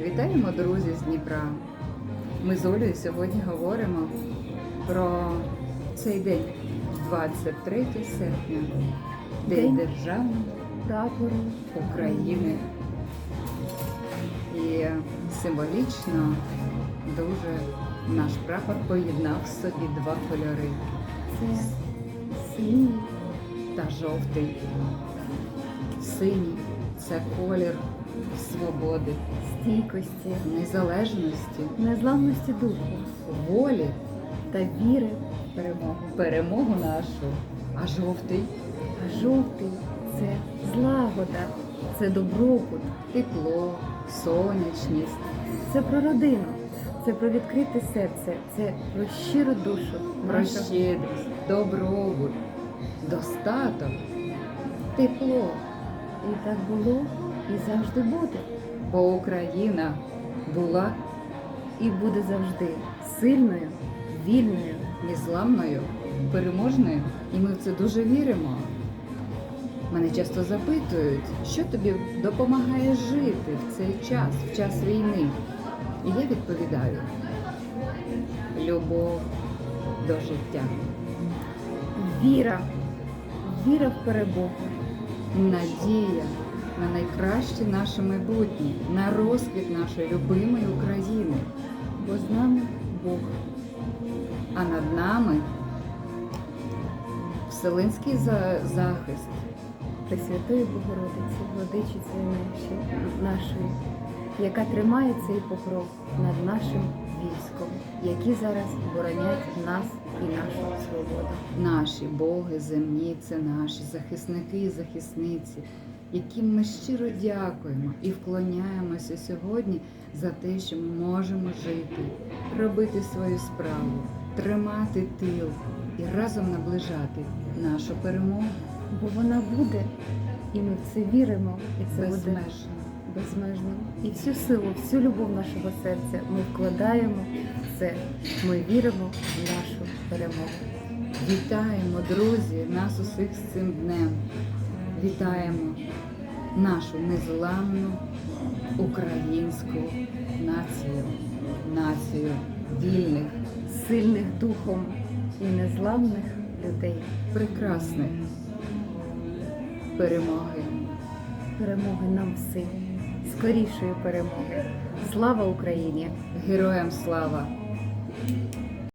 Вітаємо, друзі, з Дніпра. Ми з Олею сьогодні говоримо про цей день, 23 серпня, День День. Державного прапору України. І символічно дуже наш прапор поєднав в собі два кольори це синій, та жовтий. Синій це колір свободи, стійкості, незалежності, незламності духу волі та віри в перемогу. перемогу нашу, а жовтий А жовтий це злагода, це добробут, тепло, сонячність, це про родину, це про відкрите серце, це про щиру душу. про щедрість, добробут, достаток, тепло. І так було, і завжди буде. Бо Україна була І буде завжди сильною, вільною. незламною, переможною, і ми в це дуже віримо. Мене часто запитують, що тобі допомагає жити в цей час, в час війни. І я відповідаю: любов до життя, Віра, віра в перемогу. надія на найкраще наше майбутнє, на розквіт нашої любимої України. Бо з нами Бог. А над нами вселенський за- захист. Пресвятої Богородиці, владичиці нашої, яка тримає цей покров над нашим військом, які зараз боронять нас і нашу свободу. Наші боги земні це наші захисники і захисниці, яким ми щиро дякуємо і вклоняємося сьогодні за те, що ми можемо жити, робити свою справу, тримати тил і разом наближати нашу перемогу Бо вона буде, і ми в це віримо, і це буде безмежно. безмежно. І всю силу, всю любов нашого серця ми вкладаємо в це. Ми віримо в нашу перемогу. Вітаємо, друзі, нас усіх з цим днем. Вітаємо нашу незламну українську націю, націю вільних, Сильних духом і незламних людей. прекрасних перемоги. Перемоги нам всім, скорішої перемоги. Слава Україні! Героям слава!